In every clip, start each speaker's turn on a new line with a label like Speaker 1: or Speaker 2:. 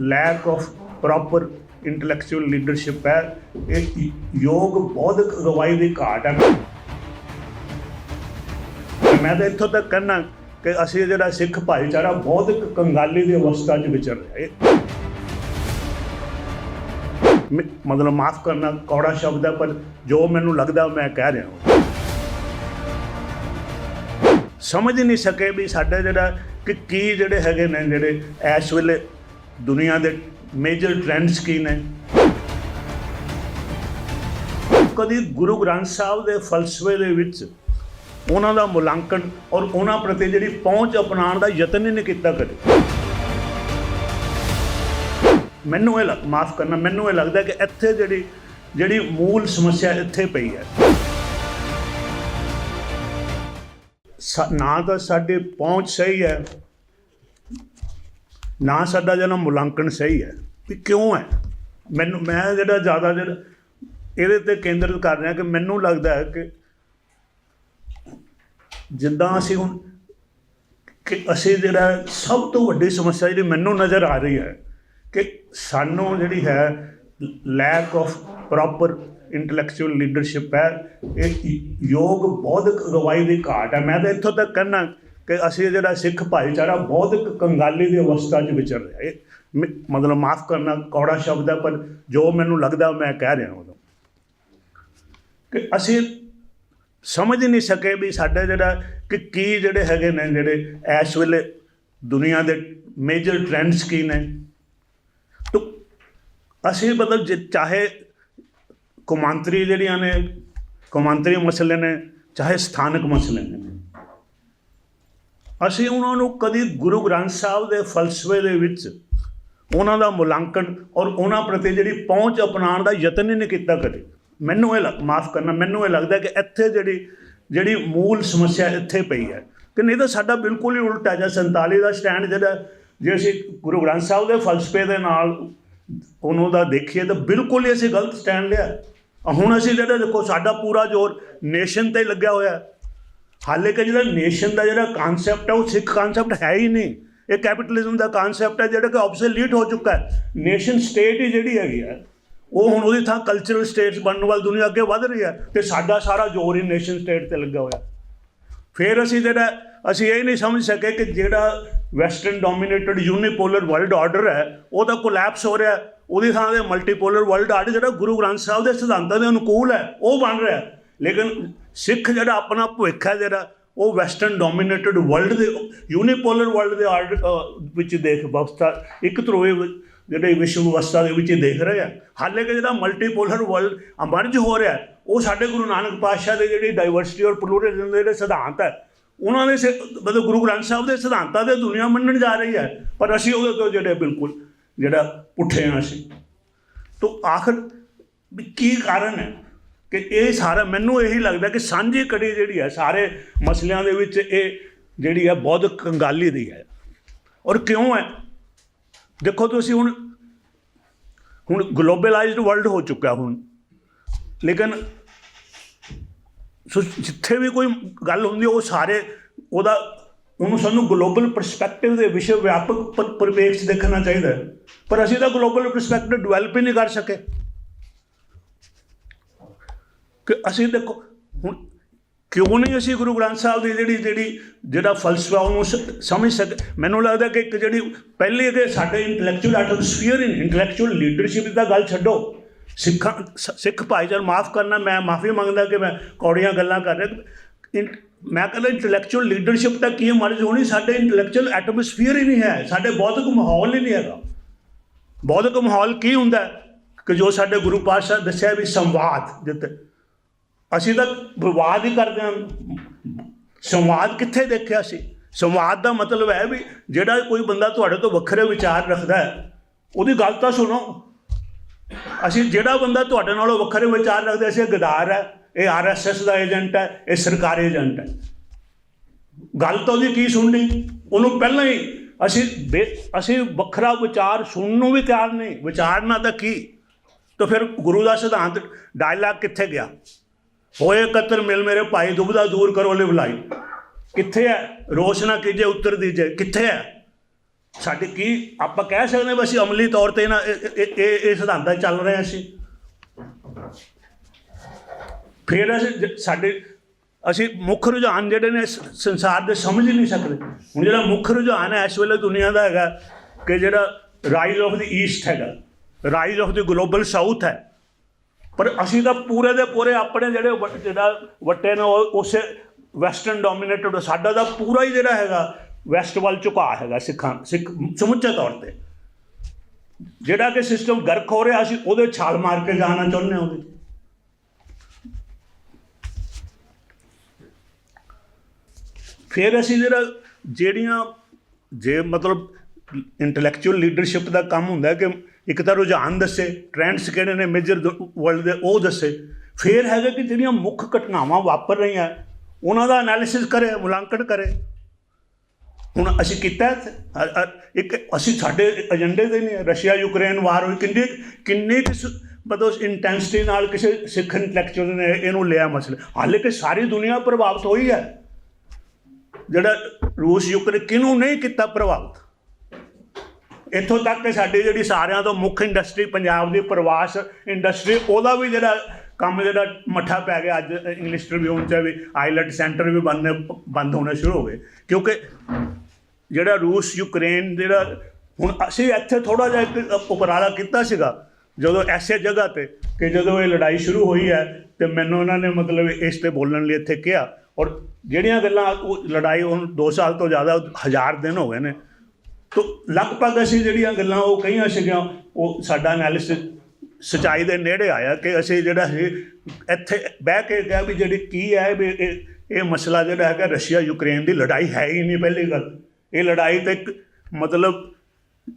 Speaker 1: Lack of proper intellectual leadership ਹੈ। ਇਹ ਯੋਗ ਬੌਧਿਕ ਅਗਵਾਈ ਦੀ ਘਾਟ ਹੈ। ਮੈਂ ਤਾਂ ਇੱਥੋਂ ਤੱਕ ਕਹਿਣਾ ਕਿ ਅਸੀਂ ਜਿਹੜਾ ਸਿੱਖ ਭਾਈਚਾਰਾ ਬੌਧਿਕ ਕੰਗਾਲੀ ਦੀ ਅਵਸਥਾ 'ਚ ਵਿਚਰ ਰਿਹਾ ਹੈ। ਮਤਲਬ ਮਾਫ ਕਰਨਾ ਕੌੜਾ ਸ਼ਬਦ ਹੈ, ਪਰ ਜੋ ਮੈਨੂੰ ਲੱਗਦਾ ਮੈਂ ਕਹਿ ਰਿਹਾ ਹਾਂ। ਸਮਝ ਨਹੀਂ ਸਕੇ ਵੀ ਸਾਡੇ ਜਿਹੜਾ ਕਿ ਕੀ ਜਿਹੜੇ ਹੈਗੇ ਨੇ ਜਿਹੜੇ ਇਸ ਵੇਲੇ ਦੁਨੀਆ ਦੇ ਮੇਜਰ ਟ੍ਰੈਂਡਸ ਕੀ ਨੇ? ਕਦੀ ਗੁਰੂ ਗ੍ਰੰਥ ਸਾਹਿਬ ਦੇ ਫਲਸਫੇ ਦੇ ਵਿੱਚ ਉਹਨਾਂ ਦਾ ਮੁਲਾਂਕਣ ਔਰ ਉਹਨਾਂ ਪ੍ਰਤੀ ਜਿਹੜੀ ਪਹੁੰਚ ਅਪਣਾਉਣ ਦਾ ਯਤਨ ਹੀ ਨਹੀਂ ਕੀਤਾ ਕਦੇ। ਮੈਨੂੰ ਇਹ ਲੱਗ, ਮਾਫ ਕਰਨਾ, ਮੈਨੂੰ ਇਹ ਲੱਗਦਾ ਕਿ ਇੱਥੇ ਜਿਹੜੀ ਜਿਹੜੀ ਮੂਲ ਸਮੱਸਿਆ ਇੱਥੇ ਪਈ ਹੈ। ਨਾ ਤਾਂ ਸਾਡੀ ਪਹੁੰਚ ਸਹੀ ਹੈ ਨਾ ਸਾਡਾ ਜਿਹੜਾ ਮੁਲਾਂਕਣ ਸਹੀ ਹੈ, ਵੀ ਕਿਉਂ ਹੈ? ਮੈਨੂੰ, ਮੈਂ ਜਿਹੜਾ ਜ਼ਿਆਦਾ ਜਿਹੜਾ ਇਹਦੇ ਤੇ ਕੇਂਦਰਿਤ ਕਰ ਰਿਹਾ ਕਿ ਮੈਨੂੰ ਲੱਗਦਾ ਹੈ ਕਿ ਜਿੱਦਾਂ ਅਸੀਂ ਹੁਣ ਕਿ ਅਸੀਂ ਜਿਹੜਾ ਸਭ ਤੋਂ ਵੱਡੀ ਸਮੱਸਿਆ ਜਿਹੜੀ ਮੈਨੂੰ ਨਜ਼ਰ ਆ ਰਹੀ ਹੈ ਕਿ ਸਾਨੂੰ ਜਿਹੜੀ ਹੈ lack of proper intellectual leadership ਹੈ, ਇਹ ਯੋਗ ਬੌਧਿਕ ਗਵਾਈ ਦੀ ਘਾਟ ਹੈ। ਮੈਂ ਤਾਂ ਇੱਥੋਂ ਤੱਕ ਕਹਿਣਾ ਕਿ ਅਸੀਂ ਜਿਹੜਾ ਸਿੱਖ ਭਾਈਚਾਰਾ ਬੌਧਿਕ ਕੰਗਾਲੀ ਦੀ ਅਵਸਥਾ 'ਚ ਵਿਚਰ ਰਿਹਾ ਹੈ। ਮ- ਮਤਲਬ ਮਾਫ ਕਰਨਾ ਕੌੜਾ ਸ਼ਬਦ ਹੈ, ਪਰ ਜੋ ਮੈਨੂੰ ਲੱਗਦਾ ਮੈਂ ਕਹਿ ਰਿਹਾ ਉਦੋਂ ਕਿ ਅਸੀਂ ਸਮਝ ਨਹੀਂ ਸਕੇ ਵੀ ਸਾਡਾ ਜਿਹੜਾ ਕਿ ਕੀ ਜਿਹੜੇ ਹੈਗੇ ਨੇ ਜਿਹੜੇ ਇਸ ਵੇਲੇ ਦੁਨੀਆ ਦੇ ਮੇਜਰ ਟ੍ਰੈਂਡਸ ਕੀ ਨੇ। ਤੋ ਅਸੀਂ ਮਤਲਬ ਜੇ ਚਾਹੇ ਕੌਮਾਂਤਰੀ ਜਿਹੜੀਆਂ ਨੇ, ਕੌਮਾਂਤਰੀ ਮਸਲੇ ਨੇ, ਚਾਹੇ ਸਥਾਨਕ ਮਸਲੇ ਨੇ ਅਸੀਂ ਉਹਨਾਂ ਨੂੰ ਕਦੀ ਗੁਰੂ ਗ੍ਰੰਥ ਸਾਹਿਬ ਦੇ ਫਲਸਫੇ ਦੇ ਵਿੱਚ ਉਹਨਾਂ ਦਾ ਮੁਲਾਂਕਣ ਔਰ ਉਹਨਾਂ ਪ੍ਰਤੀ ਜਿਹੜੀ ਪਹੁੰਚ ਅਪਣਾਉਣ ਦਾ ਯਤਨ ਹੀ ਨਹੀਂ ਕੀਤਾ ਕਦੇ। ਮੈਨੂੰ ਇਹ ਲੱਗ, ਮਾਫ ਕਰਨਾ, ਮੈਨੂੰ ਇਹ ਲੱਗਦਾ ਕਿ ਇੱਥੇ ਜਿਹੜੀ ਜਿਹੜੀ ਮੂਲ ਸਮੱਸਿਆ ਇੱਥੇ ਪਈ ਹੈ। ਕਿ ਨਹੀਂ ਤਾਂ ਸਾਡਾ ਬਿਲਕੁਲ ਹੀ ਉਲਟਾ ਜਾਂ 47 ਦਾ ਸਟੈਂਡ ਜਿਹੜਾ ਜੇ ਅਸੀਂ ਗੁਰੂ ਗ੍ਰੰਥ ਸਾਹਿਬ ਦੇ ਫਲਸਫੇ ਦੇ ਨਾਲ ਉਹਨੂੰ ਦਾ ਦੇਖੀਏ ਤਾਂ ਬਿਲਕੁਲ ਹੀ ਅਸੀਂ ਗਲਤ ਸਟੈਂਡ ਲਿਆ। ਹੁਣ ਅਸੀਂ ਜਿਹੜਾ ਦੇਖੋ ਸਾਡਾ ਪੂਰਾ ਜ਼ੋਰ ਨੇਸ਼ਨ ਤੇ ਲੱਗਿਆ ਹੋਇਆ। ਹਾਲੇ ਕਿ ਜਿਹੜਾ ਨੇਸ਼ਨ ਦਾ ਜਿਹੜਾ ਕਨਸੈਪਟ ਹੈ ਉਹ ਸਿੱਖ ਕਨਸੈਪਟ ਹੈ ਹੀ ਨਹੀਂ। ਇਹ ਕੈਪੀਟਲਿਜ਼ਮ ਦਾ ਕਨਸੈਪਟ ਹੈ ਜਿਹੜਾ ਕਿ ਆਬਸੋਲੀਟ ਹੋ ਚੁੱਕਾ ਹੈ। ਨੇਸ਼ਨ ਸਟੇਟ ਹੀ ਜਿਹੜੀ ਹੈਗੀ ਹੈ ਉਹ ਹੁਣ ਉਹਦੀ ਥਾਂ ਕਲਚਰਲ ਸਟੇਟਸ ਬਣਨ ਵੱਲ ਦੁਨੀਆ ਅੱਗੇ ਵਧ ਰਹੀ ਹੈ ਤੇ ਸਾਡਾ ਸਾਰਾ ਜ਼ੋਰ ਹੀ ਨੇਸ਼ਨ ਸਟੇਟ ਤੇ ਲੱਗਾ ਹੋਇਆ। ਫਿਰ ਅਸੀਂ ਜਿਹੜਾ, ਅਸੀਂ ਇਹ ਨਹੀਂ ਸਮਝ ਸਕੇ ਕਿ ਜਿਹੜਾ western dominated unipolar world order ਹੈ, ਉਹ ਤਾਂ ਕੋਲੈਪਸ ਹੋ ਰਿਹਾ ਉਹਦੀ ਥਾਂ ਤੇ ਮਲਟੀਪੋਲਰ ਵਰਲਡ ਆਰਡਰ ਜਿਹੜਾ ਗੁਰੂ ਗ੍ਰੰਥ ਸਾਹਿਬ ਦੇ ਸਿਧਾਂਤਾਂ ਦੇ ਅਨੁਕੂਲ ਹੈ, ਉਹ ਬਣ ਰਿਹਾ ਲੇਕਿਨ ਸਿੱਖ ਜਿਹੜਾ ਆਪਣਾ ਭਵਿੱਖ ਹੈ ਜਿਹੜਾ, ਉਹ ਵੈਸਟਰਨ ਡੋਮੀਨੇਟਡ ਵਰਲਡ ਦੇ ਯੂਨੀਪੋਲਰ ਵਰਲਡ ਦੇ ਆਰਡਰ ਵਿੱਚ ਦੇਖ ਬਵਸਥਾ ਇੱਕ ਧਰੋਏ ਜਿਹੜੇ ਵਿਸ਼ਵ ਵਿਵਸਥਾ ਦੇ ਵਿੱਚ ਦੇਖ ਰਹੇ ਆ। ਹਾਲੇ ਕਿ ਜਿਹੜਾ ਮਲਟੀਪੋਲਰ ਵਰਲਡ ਅਮਰਜ ਹੋ ਰਿਹਾ, ਉਹ ਸਾਡੇ ਗੁਰੂ ਨਾਨਕ ਪਾਤਸ਼ਾਹ ਦੇ ਜਿਹੜੀ ਡਾਈਵਰਸਿਟੀ ਔਰ ਪਲੂਰਲਿਜ਼ਮ ਦੇ ਜਿਹੜੇ ਸਿਧਾਂਤ ਹੈ, ਉਹਨਾਂ ਦੇ ਸਿ- ਮਤਲਬ ਗੁਰੂ ਗ੍ਰੰਥ ਸਾਹਿਬ ਦੇ ਸਿਧਾਂਤਾਂ ਦੇ ਦੁਨੀਆ ਮੰਨਣ ਜਾ ਰਹੀ ਹੈ, ਪਰ ਅਸੀਂ ਉਹਦੇ ਤੋਂ ਜਿਹੜੇ ਬਿਲਕੁਲ ਜਿਹੜਾ ਪੁੱਠੇ ਹਾਂ ਅਸੀਂ। ਤੋਂ ਆਖਰ ਕੀ ਕਾਰਨ ਹੈ? ਕਿ ਇਹ ਸਾਰਾ ਮੈਨੂੰ ਇਹੀ ਲੱਗਦਾ ਕਿ ਸਾਂਝੀ ਕੜੀ ਜਿਹੜੀ ਹੈ, ਸਾਰੇ ਮਸਲਿਆਂ ਦੇ ਵਿੱਚ ਇਹ ਜਿਹੜੀ ਹੈ ਬਹੁਤ ਕੰਗਾਲੀ ਦੀ ਹੈ। ਔਰ ਕਿਉਂ ਹੈ? ਦੇਖੋ ਤੁਸੀਂ ਹੁਣ ਹੁਣ ਗਲੋਬਲਾਈਜ਼ਡ ਵਰਲਡ ਹੋ ਚੁੱਕਾ ਹੁਣ। ਲੇਕਿਨ ਸੋ, ਜਿੱਥੇ ਵੀ ਕੋਈ ਗੱਲ ਹੁੰਦੀ, ਉਹ ਸਾਰੇ ਉਹਦਾ, ਉਹਨੂੰ ਸਾਨੂੰ ਗਲੋਬਲ ਪਰਸਪੈਕਟਿਵ ਦੇ ਵਿਸ਼ਵ ਵਿਆਪਕ ਪ- ਪਰਿਪੇਖ 'ਚ ਦੇਖਣਾ ਚਾਹੀਦਾ ਪਰ ਅਸੀਂ ਤਾਂ ਗਲੋਬਲ ਪਰਸਪੈਕਟਿਵ ਡਿਵੈਲਪ ਹੀ ਨਹੀਂ ਕਰ ਸਕੇ। ਕਿ ਅਸੀਂ ਦੇਖੋ, ਹੁਣ ਕਿਉਂ ਨਹੀਂ ਅਸੀਂ ਗੁਰੂ ਗ੍ਰੰਥ ਸਾਹਿਬ ਦੀ ਜਿਹੜੀ ਜਿਹੜੀ, ਜਿਹੜਾ ਫਲਸਫਾ ਉਹਨੂੰ ਸ- ਸਮਝ ਸਕ, ਮੈਨੂੰ ਲੱਗਦਾ ਕਿ ਇੱਕ ਜਿਹੜੀ ਪਹਿਲੀ ਕਿ ਸਾਡੇ intellectual atmosphere in intellectual leadership ਦਾ ਗੱਲ ਛੱਡੋ। ਸਿੱਖਾਂ, ਸ- ਸਿੱਖ ਭਾਈਚਾਰ, ਮਾਫ ਕਰਨਾ, ਮੈਂ ਮਾਫੀ ਮੰਗਦਾ ਕਿ ਮੈਂ ਕੌੜੀਆਂ ਗੱਲਾਂ ਕਰ ਰਿਹਾ। ਇਨ- ਮੈਂ ਕਹਿੰਦਾ ਇੰਟੈਲੈਕਚੁਅਲ ਲੀਡਰਸ਼ਿਪ ਤਾਂ ਕੀ ਮਰਜ਼ ਹੋਣੀ ਸਾਡੇ ਇੰਟੈਲੈਕਚੁਅਲ ਐਟਮੋਸਫੀਅਰ ਹੀ ਨਹੀਂ ਹੈ। ਸਾਡੇ ਬੌਧਿਕ ਮਾਹੌਲ ਹੀ ਨਹੀਂ ਹੈਗਾ। ਬੌਧਿਕ ਮਾਹੌਲ ਕੀ ਹੁੰਦਾ ਕਿ ਜੋ ਸਾਡੇ ਗੁਰੂ ਪਾਤਸ਼ਾਹ ਦੱਸਿਆ ਵੀ ਸੰਵਾਦ ਜਿੱਤੇ ਅਸੀਂ ਤਾਂ ਵਿਵਾਦ ਹੀ ਕਰਦੇ ਹਾਂ। ਸੰਵਾਦ ਕਿੱਥੇ ਦੇਖਿਆ ਸੀ? ਸੰਵਾਦ ਦਾ ਮਤਲਬ ਹੈ ਵੀ ਜਿਹੜਾ ਕੋਈ ਬੰਦਾ ਤੁਹਾਡੇ ਤੋਂ ਵੱਖਰੇ ਵਿਚਾਰ ਰੱਖਦਾ ਹੈ, ਉਹਦੀ ਗੱਲ ਤਾਂ ਸੁਣੋ। ਅਸੀਂ ਜਿਹੜਾ ਬੰਦਾ ਤੁਹਾਡੇ ਨਾਲੋਂ ਵੱਖਰੇ ਵਿਚਾਰ ਰੱਖਦਾ ਸੀ ਗਦਾਰ ਹੈ, ਇਹ ਆਰਐਸਐਸ ਦਾ ਏਜੰਟ ਹੈ, ਇਹ ਸਰਕਾਰੀ ਏਜੰਟ ਹੈ। ਗੱਲ ਤਾਂ ਉਹਦੀ ਕੀ ਸੁਣਨੀ? ਉਹਨੂੰ ਪਹਿਲਾਂ ਹੀ ਅਸੀਂ ਬੇ- ਅਸੀਂ ਵੱਖਰਾ ਵਿਚਾਰ ਸੁਣਨ ਨੂੰ ਵੀ ਤਿਆਰ ਨਹੀਂ। ਵਿਚਾਰਨਾ ਤਾਂ ਕੀ? ਤਾਂ ਫਿਰ ਗੁਰੂ ਦਾ ਸਿਧਾਂਤ ਡਾਇਲਾਗ ਕਿੱਥੇ ਗਿਆ? ਹੋਏ ਕਤਰ ਮਿਲ ਮੇਰੇ ਭਾਈ ਦੁਬਦਾ ਦੂਰ ਕਰੋ ਲਿਵ ਲਾਈ ਕਿੱਥੇ ਹੈ ਰੋਸ਼ਨਾ ਕੀਜੇ, ਉੱਤਰ ਦੀਜੇ। ਕਿੱਥੇ ਹੈ ਸਾਡੇ ਕੀ ਆਪਾਂ ਕਹਿ ਸਕਦੇ ਹਾਂ ਵੀ ਅਸੀਂ ਅਮਲੀ ਤੌਰ ਤੇ ਨਾ ਇਹ ਇਹ- ਸਿਧਾਂਤਾਂ 'ਚ ਚੱਲ ਰਹੇ ਹਾਂ ਅਸੀਂ। ਫਿਰ ਅਸੀਂ ਸਾਡੇ ਅਸੀਂ ਮੁੱਖ ਰੁਝਾਨ ਜਿਹੜੇ ਨੇ ਸੰਸਾਰ ਦੇ ਸਮਝ ਹੀ ਨਹੀਂ ਸਕਦੇ। ਹੁਣ ਜਿਹੜਾ ਮੁੱਖ ਰੁਝਾਨ ਹੈ ਇਸ ਵੇਲੇ ਦੁਨੀਆ ਦਾ ਹੈਗਾ ਕਿ ਜਿਹੜਾ ਰਾਈਜ਼ ਆਫ ਦੀ ਈਸਟ ਹੈਗਾ। Rise of the global south ਹੈ। ਪਰ ਅਸੀਂ ਤਾਂ ਪੂਰੇ ਦੇ ਪੂਰੇ ਆਪਣੇ ਜਿਹੜੇ ਵ- ਜਿਹੜਾ ਵੱਟੇ ਨੇ ਉਹ ਉਸੇ ਵੈਸਟਰਨ ਡੋਮੀਨੇਟਡ, ਸਾਡਾ ਤਾਂ ਪੂਰਾ ਹੀ ਜਿਹੜਾ ਹੈਗਾ ਵੈਸਟ ਵੱਲ ਝੁਕਾ ਹੈਗਾ ਸਿੱਖਾਂ, ਸਿੱਖ ਸਮੁੱਚੇ ਤੌਰ ਤੇ ਜਿਹੜਾ ਕਿ ਸਿਸਟਮ ਗਰਕ ਹੋ ਰਿਹਾ, ਅਸੀਂ ਉਹਦੇ ਛਾਲ ਮਾਰ ਕੇ ਜਾਣਾ ਚਾਹੁੰਦੇ ਹਾਂ ਉਹਦੇ 'ਚ। ਫਿਰ ਅਸੀਂ ਜਿਹੜਾ ਜਿਹੜੀਆਂ ਜੇ ਮਤਲਬ ਇੰਟੈਲੈਕਚੁਅਲ ਲੀਡਰਸ਼ਿਪ ਦਾ ਕੰਮ ਹੁੰਦਾ ਕਿ ਇੱਕ ਤਾਂ ਰੁਝਾਨ ਦੱਸੇ ਟ੍ਰੈਂਡਸ ਕਿਹੜੇ ਨੇ ਮੇਜਰ ਵਰਲਡ ਦੇ ਉਹ ਦੱਸੇ। ਫਿਰ ਹੈਗਾ ਕਿ ਜਿਹੜੀਆਂ ਮੁੱਖ ਘਟਨਾਵਾਂ ਵਾਪਰ ਰਹੀਆਂ, ਉਹਨਾਂ ਦਾ ਐਨਾਲਿਸਿਸ ਕਰੇ, ਮੁਲਾਂਕਣ ਕਰੇ। ਹੁਣ ਅਸੀਂ ਕੀਤਾ ਇੱਕ ਅਸੀਂ ਸਾਡੇ ਏਜੰਡੇ ਦੇ ਨਹੀਂ ਰਸ਼ੀਆ ਯੂਕਰੇਨ ਵਾਰ ਹੋਈ, ਕਿੰਨੀ ਕਿੰਨੀ ਕੁ ਮਤਲਬ ਇੰਟੈਂਸਿਟੀ ਨਾਲ ਕਿਸੇ ਸਿੱਖ ਇੰਟੈਲੈਕਚੁਅਲ ਨੇ ਇਹਨੂੰ ਲਿਆ ਮਸਲੇ। ਹਾਲੇ ਕਿ ਸਾਰੀ ਦੁਨੀਆ ਪ੍ਰਭਾਵਿਤ ਹੋਈ ਹੈ। ਜਿਹੜਾ ਰੂਸ ਯੂਕਰੇਨ ਕਿਹਨੂੰ ਨਹੀਂ ਕੀਤਾ ਪ੍ਰਭਾਵਿਤ? ਇੱਥੋਂ ਤੱਕ ਕਿ ਸਾਡੀ ਜਿਹੜੀ ਸਾਰਿਆਂ ਤੋਂ ਮੁੱਖ ਇੰਡਸਟਰੀ ਪੰਜਾਬ ਦੀ ਪ੍ਰਵਾਸ ਇੰਡਸਟਰੀ ਉਹਦਾ ਵੀ ਜਿਹੜਾ ਕੰਮ ਜਿਹੜਾ ਮੱਠਾ ਪੈ ਗਿਆ ਅੱਜ ਇੰਗਲਿਸ਼ ਟ੍ਰਿਬਿਊਨ 'ਚ ਵੀ ਆਈਲੈਟ ਸੈਂਟਰ ਵੀ ਬੰਦ ਬੰਦ ਹੋਣੇ ਸ਼ੁਰੂ ਹੋ ਗਏ। ਕਿਉਂਕਿ ਜਿਹੜਾ ਰੂਸ, ਯੂਕਰੇਨ ਜਿਹੜਾ, ਹੁਣ ਅਸੀਂ ਇੱਥੇ ਥੋੜਾ ਜਿਹਾ ਇੱਕ ਉਪਰਾਲਾ ਕੀਤਾ ਸੀਗਾ, ਜਦੋਂ ਐਸੇ ਜਗ੍ਹਾ ਤੇ ਕਿ ਜਦੋਂ ਇਹ ਲੜਾਈ ਸ਼ੁਰੂ ਹੋਈ ਹੈ ਤੇ ਮੈਨੂੰ ਉਹਨਾਂ ਨੇ ਮਤਲਬ ਇਸ ਤੇ ਬੋਲਣ ਲਈ ਇੱਥੇ ਕਿਹਾ। ਔਰ ਜਿਹੜੀਆਂ ਗੱਲਾਂ, ਉਹ ਲੜਾਈ ਹੁਣ 2 ਸਾਲ ਤੋਂ ਜ਼ਿਆਦਾ, ਹਜ਼ਾਰ ਦਿਨ ਹੋ ਗਏ ਨੇ। ਤੋ ਲਗਭਗ ਅਸੀਂ ਜਿਹੜੀਆਂ ਗੱਲਾਂ ਉਹ ਕਹੀਆਂ ਸੀਗੀਆਂ, ਉਹ ਸਾਡਾ ਐਨਾਲਿਸਿਸ ਸਚਾਈ ਦੇ ਨੇੜੇ ਆਇਆ ਕਿ ਅਸੀਂ ਜਿਹੜਾ ਇਹ ਇੱਥੇ ਬਹਿ ਕੇ ਕਿਹਾ ਵੀ ਜਿਹੜੀ ਕੀ ਹੈ ਵੀ ਇਹ ਇਹ ਮਸਲਾ ਜਿਹੜਾ ਹੈਗਾ ਰਸ਼ੀਆ ਯੂਕਰੇਨ ਦੀ ਲੜਾਈ ਹੈ ਹੀ ਨਹੀਂ ਪਹਿਲੀ ਗੱਲ। ਇਹ ਲੜਾਈ ਤੇ ਇੱਕ ਮਤਲਬ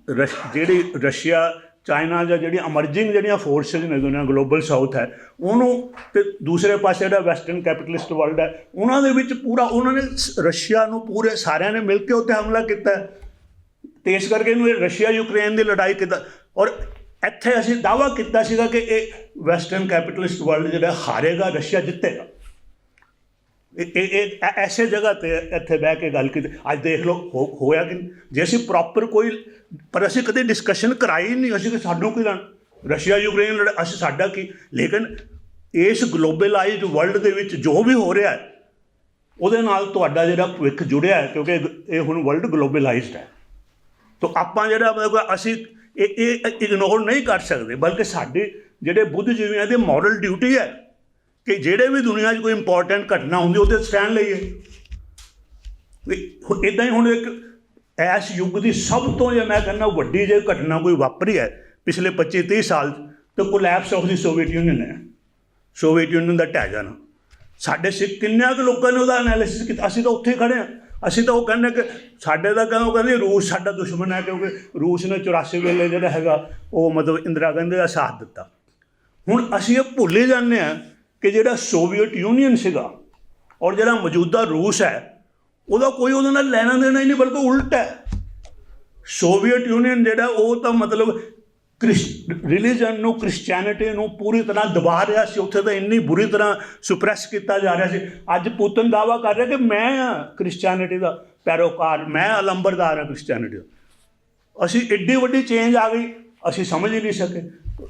Speaker 1: ਰਸ਼- ਜਿਹੜੀ ਰਸ਼ੀਆ, ਚਾਈਨਾ ਜਾਂ ਜਿਹੜੀਆਂ ਅਮਰਜਿੰਗ ਜਿਹੜੀਆਂ ਫੋਰਸਸ ਨੇ ਦੁਨੀਆ ਗਲੋਬਲ ਸਾਊਥ ਹੈ, ਉਹਨੂੰ ਤੇ ਦੂਸਰੇ ਪਾਸੇ ਜਿਹੜਾ ਵੈਸਟਰਨ ਕੈਪੀਟਲਿਸਟ ਵਰਲਡ ਹੈ, ਉਹਨਾਂ ਦੇ ਵਿੱਚ ਪੂਰਾ, ਉਹਨਾਂ ਨੇ ਸ- ਰਸ਼ੀਆ ਨੂੰ ਪੂਰੇ ਸਾਰਿਆਂ ਨੇ ਮਿਲ ਕੇ ਉੱਤੇ ਹਮਲਾ ਕੀਤਾ। ਤੇ ਇਸ ਕਰਕੇ ਇਹਨੂੰ ਇਹ ਰਸ਼ੀਆ ਯੂਕਰੇਨ ਦੀ ਲੜਾਈ ਕਿੱਦਾਂ ਔਰ ਇੱਥੇ ਅਸੀਂ ਦਾਵਾ ਕੀਤਾ ਸੀਗਾ ਕਿ ਇਹ ਵੈਸਟਰਨ ਕੈਪੀਟਲਿਸਟ ਵਰਲਡ ਜਿਹੜਾ ਹਾਰੇਗਾ, ਰਸ਼ੀਆ ਜਿੱਤੇਗਾ। ਇਹ ਇਹ ਐਸੇ ਜਗ੍ਹਾ ਤੇ ਇੱਥੇ ਬਹਿ ਕੇ ਗੱਲ ਕੀਤੀ। ਅੱਜ ਦੇਖ ਲਓ, ਹੋ- ਹੋਇਆ ਕਿ ਨਹੀਂ? ਜੇ ਅਸੀਂ ਪ੍ਰੋਪਰ ਕੋਈ ਪਰ ਅਸੀਂ ਕਦੇ ਡਿਸਕਸ਼ਨ ਕਰਾਈ ਨਹੀਂ। ਅਸੀਂ ਕਿ ਸਾਨੂੰ ਕੀ ਲੈਣ? ਰਸ਼ੀਆ ਯੂਕਰੇਨ ਲੜ ਅਸੀਂ ਸਾਡਾ ਕੀ? ਲੇਕਿਨ ਇਸ ਗਲੋਬਲਾਈਜ਼ਡ ਵਰਲਡ ਦੇ ਵਿੱਚ ਜੋ ਵੀ ਹੋ ਰਿਹਾ ਹੈ, ਉਹਦੇ ਨਾਲ ਤੁਹਾਡਾ ਜਿਹੜਾ ਭਵਿੱਖ ਜੁੜਿਆ ਹੈ, ਕਿਉਂਕਿ ਇਹ ਹੁਣ ਵਰਲਡ ਗਲੋਬਲਾਈਜ਼ਡ ਹੈ। ਤੋ ਆਪਾਂ ਜਿਹੜਾ ਮਤਲਬ ਅਸੀਂ ਇਹ ਇਹ ਇਗਨੋਰ ਨਹੀਂ ਕਰ ਸਕਦੇ, ਬਲਕਿ ਸਾਡੇ ਜਿਹੜੇ ਬੁੱਧ ਜੀਵੀਆਂ ਦੀ ਮੋਰਲ ਡਿਊਟੀ ਹੈ ਕਿ ਜਿਹੜੇ ਵੀ ਦੁਨੀਆ 'ਚ ਕੋਈ ਇੰਪੋਰਟੈਂਟ ਘਟਨਾ ਹੁੰਦੀ, ਉਹਦੇ ਸਟੈਂਡ ਲਈਏ ਵੀ ਇਦਾਂ ਹੀ ਹੁਣ ਇੱਕ ਐਸ ਯੁੱਗ ਦੀ ਸਭ ਤੋਂ ਜੇ ਮੈਂ ਕਹਿੰਦਾ ਵੱਡੀ ਜੇ ਘਟਨਾ ਕੋਈ ਵਾਪਰੀ ਹੈ, ਪਿਛਲੇ 25 30 ਸਾਲ 'ਚ, ਤੇ collapse of the Soviet Union ਹੈ। ਸੋਵੀਅਤ ਯੂਨੀਅਨ ਦਾ ਢਹਿ ਜਾਣਾ। ਸਾਡੇ ਸਿੱਖ ਕਿੰਨੇ ਕੁ ਲੋਕਾਂ ਨੇ ਉਹਦਾ ਐਨਾਲਿਸਿਸ ਕੀਤਾ? ਅਸੀਂ ਤਾਂ ਉੱਥੇ ਹੀ ਖੜੇ ਹਾਂ। ਅਸੀਂ ਤਾਂ ਉਹ ਕਹਿੰਦੇ ਕਿ ਸਾਡੇ ਦਾ ਕਹਿੰਦੇ ਉਹ ਕਹਿੰਦੇ ਰੂਸ ਸਾਡਾ ਦੁਸ਼ਮਣ ਹੈ, ਕਿਉਂਕਿ ਰੂਸ ਨੇ 84 ਵੇਲੇ ਜਿਹੜਾ ਹੈਗਾ, ਉਹ ਮਤਲਬ ਇੰਦਰਾ ਗਾਂਧੀ ਦਾ ਸਾਥ ਦਿੱਤਾ। ਹੁਣ ਅਸੀਂ ਇਹ ਭੁੱਲ ਹੀ ਜਾਂਦੇ ਹਾਂ ਕਿ ਜਿਹੜਾ ਸੋਵੀਅਤ ਯੂਨੀਅਨ ਸੀਗਾ ਔਰ ਜਿਹੜਾ ਮੌਜੂਦਾ ਰੂਸ ਹੈ, ਉਹਦਾ ਕੋਈ ਉਹਦੇ ਨਾਲ ਲੈਣਾ ਦੇਣਾ ਹੀ ਨਹੀਂ, ਬਲਕਿ ਉਲਟ ਹੈ। ਸੋਵੀਅਤ ਯੂਨੀਅਨ ਜਿਹੜਾ, ਉਹ ਤਾਂ ਮਤਲਬ ਰਿਲੀਜਨ ਨੂੰ ਕ੍ਰਿਸਚੀਅਨਿਟੀ ਨੂੰ ਪੂਰੀ ਤਰ੍ਹਾਂ ਦਬਾ ਰਿਹਾ ਸੀ। ਉੱਥੇ ਤਾਂ ਇੰਨੀ ਬੁਰੀ ਤਰ੍ਹਾਂ ਸੁਪਰੈਸ ਕੀਤਾ ਜਾ ਰਿਹਾ ਸੀ। ਅੱਜ ਪੁਤਨ ਦਾਵਾ ਕਰ ਰਿਹਾ ਕਿ ਮੈਂ ਆ ਕ੍ਰਿਸਚੀਅਨਿਟੀ ਦਾ ਪੈਰੋਕਾਰ, ਮੈਂ ਅਲੰਬਰਦਾਰ ਹਾਂ ਕ੍ਰਿਸਚੀਅਨਿਟੀ ਦਾ। ਅਸੀਂ ਏਡੀ ਵੱਡੀ ਚੇਂਜ ਆ ਗਈ, ਅਸੀਂ ਸਮਝ ਹੀ ਨਹੀਂ ਸਕੇ।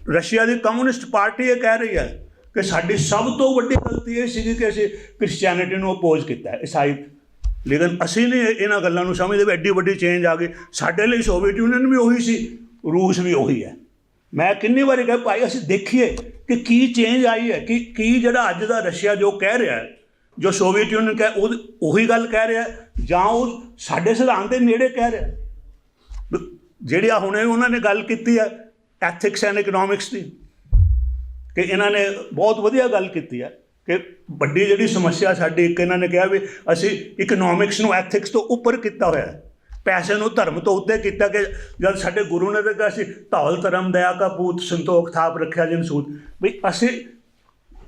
Speaker 1: ਰਸ਼ੀਆ ਦੀ ਕਮਿਊਨਿਸਟ ਪਾਰਟੀ ਇਹ ਕਹਿ ਰਹੀ ਹੈ ਕਿ ਸਾਡੀ ਸਭ ਤੋਂ ਵੱਡੀ ਗਲਤੀ ਇਹ ਸੀਗੀ ਕਿ ਅਸੀਂ ਕ੍ਰਿਸਚੀਅਨਿਟੀ ਨੂੰ ਅਪੋਜ਼ ਕੀਤਾ ਈਸਾਈ, ਲੇਕਿਨ ਅਸੀਂ ਨਹੀਂ ਇਹਨਾਂ ਗੱਲਾਂ ਨੂੰ ਸਮਝਦੇ ਵੀ ਐਡੀ ਵੱਡੀ ਚੇਂਜ ਆ ਗਈ। ਸਾਡੇ ਲਈ ਸੋਵੀਅਤ ਯੂਨੀਅਨ ਵੀ ਉਹੀ ਸੀ। ਰੂਸ ਵੀ ਉਹੀ ਹੈ। ਮੈਂ ਕਿੰਨੀ ਵਾਰੀ ਕਿਹਾ, ਭਾਈ, ਅਸੀਂ ਦੇਖੀਏ ਕਿ ਕੀ ਚੇਂਜ ਆਈ ਹੈ, ਕਿ ਕੀ ਜਿਹੜਾ ਅੱਜ ਦਾ ਰਸ਼ੀਆ ਜੋ ਕਹਿ ਰਿਹਾ ਹੈ, ਜੋ ਸੋਵੀਅਤ ਯੂਨੀਅਨ ਕਹਿ, ਉਹ ਉਹੀ ਗੱਲ ਕਹਿ ਰਿਹਾ ਜਾਂ ਉਹ ਸਾਡੇ ਸਿਧਾਂਤ ਦੇ ਨੇੜੇ ਕਹਿ ਰਿਹਾ ਜਿਹੜੀ ਆ ਹੁਣੇ ਉਹਨਾਂ ਨੇ ਗੱਲ ਕੀਤੀ ਹੈ ਐਥਿਕਸ ਐਂਡ ਇਕਨੋਮਿਕਸ ਦੀ, ਕਿ ਇਹਨਾਂ ਨੇ ਬਹੁਤ ਵਧੀਆ ਗੱਲ ਕੀਤੀ ਹੈ ਕਿ ਵੱਡੀ ਜਿਹੜੀ ਸਮੱਸਿਆ ਸਾਡੀ, ਇੱਕ ਇਹਨਾਂ ਨੇ ਕਿਹਾ ਵੀ ਅਸੀਂ ਇਕਨੋਮਿਕਸ ਨੂੰ ਐਥਿਕਸ ਤੋਂ ਉੱਪਰ ਕੀਤਾ ਹੋਇਆ ਹੈ। ਪੈਸੇ ਨੂੰ ਧਰਮ ਤੋਂ ਉੱਤੇ ਕੀਤਾ ਕਿ ਜਦ ਸਾਡੇ ਗੁਰੂ ਨੇ ਤਾਂ ਕਿਹਾ ਸੀ ਧੌਲ ਧਰਮ ਦਇਆ ਕਾ ਪੂਤ ਸੰਤੋਖ ਥਾਪ ਰੱਖਿਆ ਜਿਨ ਸੂਤ। ਵੀ ਅਸੀਂ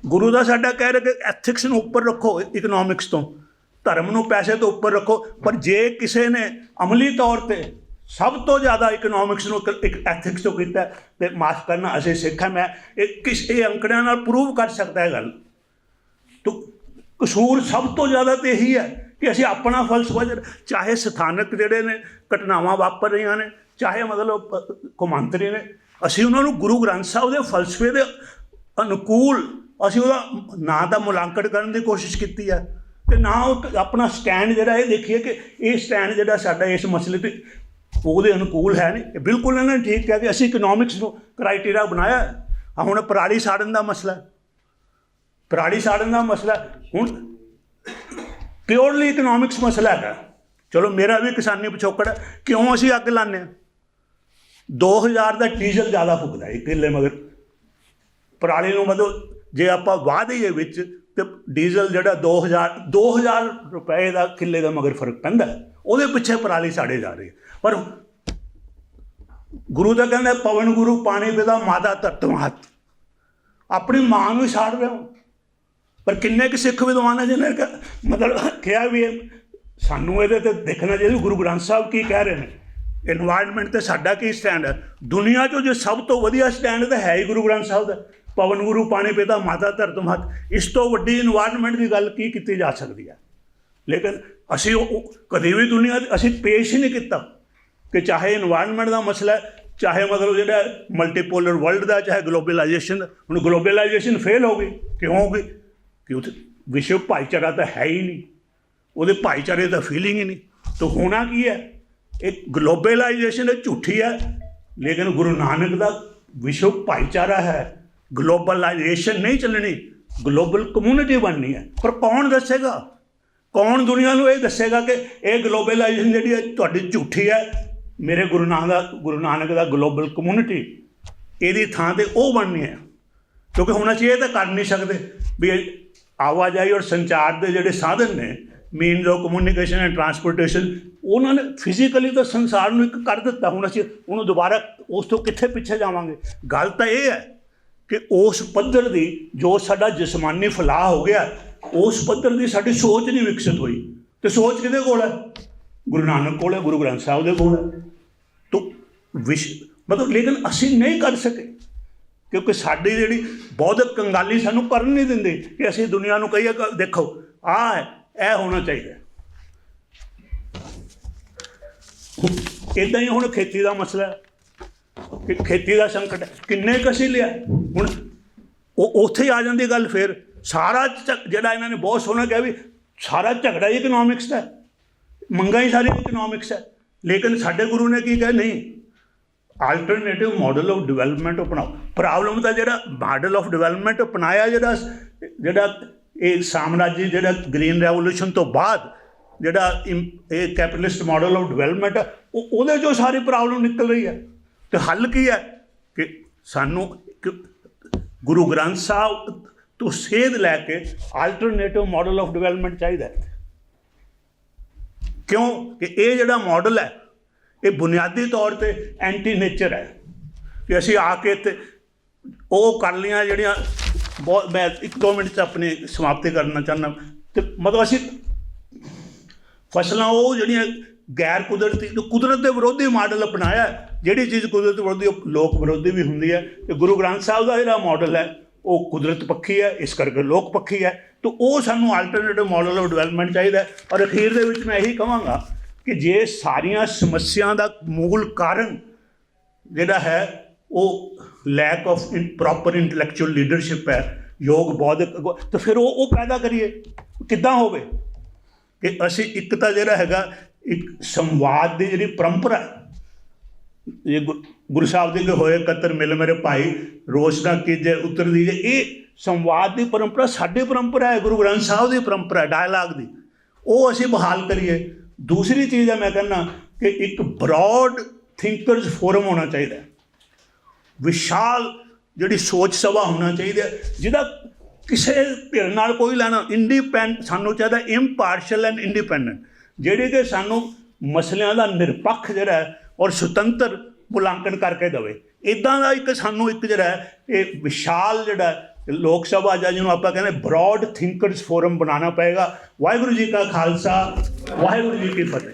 Speaker 1: ਗੁਰੂ ਦਾ ਸਾਡਾ ਕਹਿ ਰਿਹਾ ਕਿ ਐਥਿਕਸ ਨੂੰ ਉੱਪਰ ਰੱਖੋ ਇਕਨੋਮਿਕਸ ਤੋਂ। ਧਰਮ ਨੂੰ ਪੈਸੇ ਤੋਂ ਉੱਪਰ ਰੱਖੋ ਪਰ ਜੇ ਕਿਸੇ ਨੇ ਅਮਲੀ ਤੌਰ ਤੇ ਸਭ ਤੋਂ ਜ਼ਿਆਦਾ ਇਕਨੋਮਿਕਸ ਨੂੰ ਇੱਕ- ਐਥਿਕਸ ਤੋਂ ਕੀਤਾ ਹੈ, ਤੇ ਮਾਫ ਕਰਨਾ ਅਸੀਂ ਸਿੱਖ ਹਾਂ ਮੈਂ ਇਹ ਕਿਸ ਇਹ ਅੰਕੜਿਆਂ ਨਾਲ ਪ੍ਰੂਵ ਕਰ ਸਕਦਾ ਹੈ ਗੱਲ। ਤੋ ਕਸੂਰ ਸਭ ਤੋਂ ਜ਼ਿਆਦਾ ਤੇ ਇਹੀ ਹੈ। ਕਿ ਅਸੀਂ ਆਪਣਾ ਫਲਸਫਾ ਜਿਹੜਾ ਚਾਹੇ ਸਥਾਨਕ ਜਿਹੜੇ ਨੇ, ਘਟਨਾਵਾਂ ਵਾਪਰ ਰਹੀਆਂ ਨੇ, ਚਾਹੇ ਮਤਲਬ ਕੌਮਾਂਤਰੀ ਨੇ, ਅਸੀਂ ਉਹਨਾਂ ਨੂੰ ਗੁਰੂ ਗ੍ਰੰਥ ਸਾਹਿਬ ਦੇ ਫਲਸਫੇ ਦੇ ਅਨੁਕੂਲ ਅਸੀਂ ਉਹਦਾ ਨਾ ਤਾਂ ਮੁਲਾਂਕਣ ਕਰਨ ਦੀ ਕੋਸ਼ਿਸ਼ ਕੀਤੀ ਹੈ ਤੇ ਨਾ ਉਹ ਆਪਣਾ ਸਟੈਂਡ ਜਿਹੜਾ ਇਹ ਦੇਖੀਏ ਕਿ ਇਹ ਸਟੈਂਡ ਜਿਹੜਾ ਸਾਡਾ ਇਸ ਮਸਲੇ ਤੇ ਉਹਦੇ ਅਨੁਕੂਲ ਹੈ ਨਹੀਂ। ਇਹ ਬਿਲਕੁਲ ਇਹਨਾਂ ਨੇ ਠੀਕ ਕਿਹਾ ਕਿ ਅਸੀਂ ਇਕਨੋਮਿਕਸ ਨੂੰ ਕ੍ਰਾਈਟੇਰੀਆ ਬਣਾਇਆ ਹੈ। ਹੁਣ ਪਰਾਲੀ ਸਾੜਨ ਦਾ ਮਸਲਾ ਪਰਾਲੀ ਸਾੜਨ ਦਾ ਮਸਲਾ ਹੁਣ ਪਿਓਰਲੀ ਇਕਨੋਮਿਕਸ ਮਸਲਾ ਹੈਗਾ। ਚਲੋ ਮੇਰਾ ਵੀ ਕਿਸਾਨੀ ਪਿਛੋਕੜ ਹੈ, ਕਿਉਂ ਅਸੀਂ ਅੱਗ ਲਾਉਂਦੇ ਹਾਂ? 2000 ਦਾ ਡੀਜ਼ਲ ਜ਼ਿਆਦਾ ਫੁਕਦਾ ਹੈ ਕਿੱਲੇ ਮਗਰ। ਪਰਾਲੀ ਨੂੰ ਮਤਲਬ ਜੇ ਆਪਾਂ ਵਾਹ ਦਈਏ ਵਿੱਚ, ਤੇ ਡੀਜ਼ਲ ਜਿਹੜਾ 2000 2000 ਰੁਪਏ ਦਾ ਕਿੱਲੇ ਦਾ ਮਗਰ ਫ਼ਰਕ ਪੈਂਦਾ ਉਹਦੇ ਪਿੱਛੇ ਪਰਾਲੀ ਸਾੜੇ ਜਾ ਰਹੀ ਹੈ। ਪਰ ਗੁਰੂ ਦਾ ਕਹਿੰਦਾ ਪਵਨ ਗੁਰੂ ਪਾਣੀ ਪਿਤਾ ਮਾਤਾ ਤਤਵਾਤ ਆਪਣੀ ਮਾਂ ਨੂੰ ਹੀ ਸਾੜ ਰਹੇ ਹੋ। ਪਰ ਕਿੰਨੇ ਕਿ ਸਿੱਖ ਵਿਦਵਾਨ ਹੈ ਜਿਹਨੇ ਨੇ ਮਤਲਬ ਕਿਹਾ ਵੀ ਸਾਨੂੰ ਇਹਦੇ ਤੇ ਦੇਖਣਾ ਚਾਹੀਦਾ ਗੁਰੂ ਗ੍ਰੰਥ ਸਾਹਿਬ ਕੀ ਕਹਿ ਰਹੇ ਨੇ। এনवायरमेंट ਤੇ ਸਾਡਾ ਕੀ ਸਟੈਂਡ ਹੈ ਦੁਨੀਆ 'ਚੋਂ ਜੋ ਸਭ ਤੋਂ ਵਧੀਆ ਸਟੈਂਡ ਤਾਂ ਹੈ ਹੀ ਗੁਰੂ ਗ੍ਰੰਥ ਸਾਹਿਬ ਦਾ। ਪਵਨ ਗੁਰੂ, ਪਾਣੀ ਪੇਦਾ ਮਾਤਾ ਧਰਤ ਮਹਤ। ਇਸ ਤੋਂ ਵੱਡੀ এনवायरमेंट ਦੀ ਗੱਲ ਕੀ ਕੀਤੀ ਜਾ ਸਕਦੀ ਹੈ ਲੇਕਿਨ ਅਸੀਂ ਉਹ ਕਦੇ ਵੀ ਦੁਨੀਆ ਅਸੀਂ ਪੇਸ਼ ਹੀ ਨਹੀਂ ਕੀਤਾ ਕਿ ਚਾਹੇ এনवायरमेंट ਦਾ ਮਸਲਾ ਹੈ, ਚਾਹੇ ਮਤਲਬ ਜਿਹੜਾ ਮਲਟੀਪੋਲਰ ਵਰਲਡ ਦਾ, ਚਾਹੇ ਗਲੋਬਲਾਈਜੇਸ਼ਨ ਹੁਣ ਗਲੋਬਲਾਈਜੇਸ਼ਨ ਫੇਲ ਹੋ ਗਈ, ਕਿਉਂ ਹੋ ਗਈ? ਕਿ ਉੱਥੇ ਵਿਸ਼ਵ ਭਾਈਚਾਰਾ ਤਾਂ ਹੈ ਹੀ ਨਹੀਂ। ਉਹਦੇ ਭਾਈਚਾਰੇ ਦਾ ਫੀਲਿੰਗ ਹੀ ਨਹੀਂ। ਤਾਂ ਹੋਣਾ ਕੀ ਹੈ? ਇਹ ਗਲੋਬਲਾਈਜੇਸ਼ਨ ਝੂਠੀ ਹੈ, ਲੇਕਿਨ ਗੁਰੂ ਨਾਨਕ ਦਾ ਵਿਸ਼ਵ ਭਾਈਚਾਰਾ ਹੈ। ਗਲੋਬਲਾਈਜੇਸ਼ਨ ਨਹੀਂ ਚੱਲਣੀ ਗਲੋਬਲ ਕਮਿਊਨਿਟੀ ਬਣਨੀ ਹੈ। ਪਰ ਕੌਣ ਦੱਸੇਗਾ? ਕੌਣ ਦੁਨੀਆ ਨੂੰ ਇਹ ਦੱਸੇਗਾ ਕਿ ਇਹ ਗਲੋਬਲਾਈਜੇਸ਼ਨ ਜਿਹੜੀ ਹੈ ਤੁਹਾਡੀ ਝੂਠੀ ਹੈ? ਮੇਰੇ ਗੁਰੂ ਨਾਨਕ ਦਾ, ਗੁਰੂ ਨਾਨਕ ਦਾ ਗਲੋਬਲ ਕਮਿਊਨਿਟੀ ਇਹਦੀ ਥਾਂ ਤੇ ਉਹ ਬਣਨੀ ਹੈ। ਕਿਉਂਕਿ ਹੁਣ ਅਸੀਂ ਇਹ ਤਾਂ ਕਰ ਨਹੀਂ ਸਕਦੇ ਵੀ ਇਹ ਆਵਾਜਾਈ ਔਰ ਸੰਚਾਰ ਦੇ ਜਿਹੜੇ ਸਾਧਨ ਨੇ means of communication and transportation ਉਹਨਾਂ ਨੇ ਫਿਜ਼ੀਕਲੀ ਤਾਂ ਸੰਸਾਰ ਨੂੰ ਇੱਕ ਕਰ ਦਿੱਤਾ। ਹੁਣ ਅਸੀਂ ਉਹਨੂੰ ਦੁਬਾਰਾ ਉਸ ਤੋਂ ਕਿੱਥੇ ਪਿੱਛੇ ਜਾਵਾਂਗੇ? ਗੱਲ ਤਾਂ ਇਹ ਹੈ ਕਿ ਉਸ ਪੱਧਰ ਦੀ ਜੋ ਸਾਡਾ ਜਿਸਮਾਨੀ ਫਲਾਹ ਹੋ ਗਿਆ, ਉਸ ਪੱਧਰ ਦੀ ਸਾਡੀ ਸੋਚ ਨਹੀਂ ਵਿਕਸਿਤ ਹੋਈ। ਤੇ ਸੋਚ ਕਿਹਦੇ ਕੋਲ ਹੈ? ਗੁਰੂ ਨਾਨਕ ਕੋਲ ਹੈ, ਗੁਰੂ ਗ੍ਰੰਥ ਸਾਹਿਬ ਦੇ ਕੋਲ ਹੈ। ਤੋ ਵਿਸ਼ ਮਤਲਬ ਲੇਕਿਨ ਅਸੀਂ ਨਹੀਂ ਕਰ ਸਕੇ। ਕਿਉਂਕਿ ਸਾਡੀ ਜਿਹੜੀ ਬੌਧਿਕ ਕੰਗਾਲੀ ਸਾਨੂੰ ਕਰਨ ਨਹੀਂ ਦਿੰਦੇ ਕਿ ਅਸੀਂ ਦੁਨੀਆ ਨੂੰ ਕਹੀਏ ਦੇਖੋ ਆ ਹੈ, ਇਹ ਹੋਣਾ ਚਾਹੀਦਾ ਇਦਾਂ ਹੀ ਹੁਣ ਖੇਤੀ ਦਾ ਮਸਲਾ ਕਿ ਖੇਤੀ ਦਾ ਸੰਕਟ ਕਿੰਨੇ ਕੁ ਅਸੀਂ ਲਿਆ? ਹੁਣ ਉਹ ਉੱਥੇ ਆ ਜਾਂਦੀ ਗੱਲ ਫਿਰ। ਸਾਰਾ ਝ- ਜਿਹੜਾ ਇਹਨਾਂ ਨੇ ਬਹੁਤ ਸੋਹਣਾ ਕਿਹਾ ਵੀ ਸਾਰਾ ਝਗੜਾ ਹੀ ਇਕਨੋਮਿਕਸ ਦਾ ਹੈ। ਮੰਗਾਂ ਹੀ ਸਾਰੀ ਇਕਨੋਮਿਕਸ ਹੈ। ਲੇਕਿਨ ਸਾਡੇ ਗੁਰੂ ਨੇ ਕੀ ਕਿਹਾ? ਨਹੀਂ ਆਲਟਰਨੇਟਿਵ ਮਾਡਲ ਆਫ ਡਿਵੈਲਪਮੈਂਟ ਅਪਣਾਓ। ਪ੍ਰੋਬਲਮ ਦਾ ਜਿਹੜਾ ਮਾਡਲ ਆਫ ਡਿਵੈਲਪਮੈਂਟ ਅਪਣਾਇਆ ਜਿਹੜਾ ਜਿਹੜਾ ਇਹ ਸਾਮਰਾਜੀ, ਜਿਹੜਾ ਗ੍ਰੀਨ ਰੈਵੋਲੂਸ਼ਨ ਤੋਂ ਬਾਅਦ ਜਿਹੜਾ ਇਮ- ਇਹ ਕੈਪੀਟਲਿਸਟ ਮਾਡਲ ਆਫ ਡਿਵੈਲਪਮੈਂਟ ਉਹ ਉਹਦੇ ਚੋਂ ਸਾਰੀ ਪ੍ਰੋਬਲਮ ਨਿਕਲ ਰਹੀ ਹੈ। ਤੇ ਹੱਲ ਕੀ ਹੈ ਕਿ ਸਾਨੂੰ ਗੁਰੂ ਗ੍ਰੰਥ ਸਾਹਿਬ ਤੋਂ ਸੇਧ ਲੈ ਕੇ ਆਲਟਰਨੇਟਿਵ ਮਾਡਲ ਆਫ ਡਿਵੈਲਪਮੈਂਟ ਚਾਹੀਦਾ ਕਿਉਂ? ਕਿ ਇਹ ਜਿਹੜਾ ਮਾਡਲ ਹੈ ਇਹ ਬੁਨਿਆਦੀ ਤੌਰ ਤੇ ਐਂਟੀ ਨੇਚਰ ਹੈ। ਕਿ ਅਸੀਂ ਆ ਕੇ ਤੇ ਉਹ ਕਰ ਲੀਆਂ ਜਿਹੜੀਆਂ ਬਹੁਤ, ਮੈਂ ਇੱਕ ਦੋ ਮਿੰਟ ਚ ਆਪਣੀ ਸਮਾਪਤੀ ਕਰਨਾ ਚਾਹੁੰਦਾ। ਤੇ ਮਤਲਬ ਅਸੀਂ ਫਸਲਾਂ ਉਹ ਜਿਹੜੀਆਂ ਗੈਰ ਕੁਦਰਤੀ ਤੇ ਕੁਦਰਤ ਦੇ ਵਿਰੋਧੀ ਮਾਡਲ ਅਪਣਾਇਆ, ਜਿਹੜੀ ਚੀਜ਼ ਕੁਦਰਤ ਵਿਰੋਧੀ, ਉਹ ਲੋਕ ਵਿਰੋਧੀ ਵੀ ਹੁੰਦੀ ਹੈ। ਤੇ ਗੁਰੂ ਗ੍ਰੰਥ ਸਾਹਿਬ ਦਾ ਜਿਹੜਾ ਮਾਡਲ ਹੈ, ਉਹ ਕੁਦਰਤ ਪੱਖੀ ਹੈ, ਇਸ ਕਰਕੇ ਲੋਕ ਪੱਖੀ ਹੈ। ਤਾਂ ਉਹ ਸਾਨੂੰ ਆਲਟਰਨੇਟਿਵ ਮਾਡਲ ਆਫ ਡਿਵੈਲਪਮੈਂਟ ਚਾਹੀਦਾ ਔਰ ਅਖੀਰ ਦੇ ਵਿੱਚ ਮੈਂ ਇਹੀ ਕਹਾਂਗਾ ਕਿ ਜੇ ਸਾਰੀਆਂ ਸਮੱਸਿਆ ਦਾ ਮੂਲ ਕਾਰਨ ਜਿਹੜਾ ਹੈ ਉਹ lack of proper intellectual leadership ਹੈ ਯੋਗ ਬੌਧਿਕ ਤਾਂ ਫਿਰ ਉਹ ਉਹ ਪੈਦਾ ਕਰੀਏ। ਕਿੱਦਾਂ ਹੋਵੇ? ਕਿ ਅਸੀਂ ਇੱਕ ਤਾਂ ਜਿਹੜਾ ਹੈਗਾ ਇੱਕ ਸੰਵਾਦ ਦੀ ਜਿਹੜੀ ਪਰੰਪਰਾ ਹੈ, ਇਹ ਗੁ- ਗੁਰੂ ਸਾਹਿਬ ਦੇ ਹੋਏ ਕਤਰ ਮਿਲ ਮੇਰੇ ਭਾਈ ਰੋਸ਼ਨਾ ਕੀਜੇ ਉਤਰ ਦੀਜੇ ਇਹ ਸੰਵਾਦ ਦੀ ਪਰੰਪਰਾ ਸਾਡੀ ਪਰੰਪਰਾ ਹੈ ਗੁਰੂ ਗ੍ਰੰਥ ਸਾਹਿਬ ਦੀ ਪਰੰਪਰਾ ਹੈ ਡਾਇਲਾਗ ਦੀ। ਉਹ ਅਸੀਂ ਬਹਾਲ ਕਰੀਏ। ਦੂਸਰੀ ਚੀਜ਼ ਹੈ ਮੈਂ ਕਹਿੰਦਾ ਕਿ ਇੱਕ ਬ੍ਰੌਡ ਥਿੰਕਰਸ ਫੋਰਮ ਹੋਣਾ ਚਾਹੀਦਾ ਵਿਸ਼ਾਲ ਜਿਹੜੀ ਸੋਚ ਸਭਾ ਹੋਣਾ ਚਾਹੀਦੀ ਹੈ, ਜਿਹਦਾ ਕਿਸੇ ਧਿਰ ਨਾਲ ਕੋਈ ਲੈਣਾ ਇੰਡੀਪੈਂਡ ਸਾਨੂੰ ਚਾਹੀਦਾ ਇੰਪਾਰਸ਼ਲ ਐਂਡ ਇੰਡੀਪੈਂਡੈਂਟ ਜਿਹੜੇ ਕਿ ਸਾਨੂੰ ਮਸਲਿਆਂ ਦਾ ਨਿਰਪੱਖ ਜਿਹੜਾ ਔਰ ਸੁਤੰਤਰ ਮੁਲਾਂਕਣ ਕਰਕੇ ਦੇਵੇ। ਇਦਾਂ ਦਾ ਇੱਕ ਸਾਨੂੰ ਇੱਕ ਜਿਹੜਾ ਇਹ ਵਿਸ਼ਾਲ ਜਿਹੜਾ ਲੋਕ ਸਭਾ ਜਾਂ ਜਿਹਨੂੰ ਆਪਾਂ ਕਹਿੰਦੇ ਬ੍ਰੌਡ ਥਿੰਕਰਸ ਫੋਰਮ ਬਣਾਉਣਾ ਪਏਗਾ। ਵਾਹਿਗੁਰੂ ਜੀ ਕਾ ਖਾਲਸਾ, ਵਾਹਿਗੁਰੂ ਜੀ ਕੀ ਫਤਿਹ।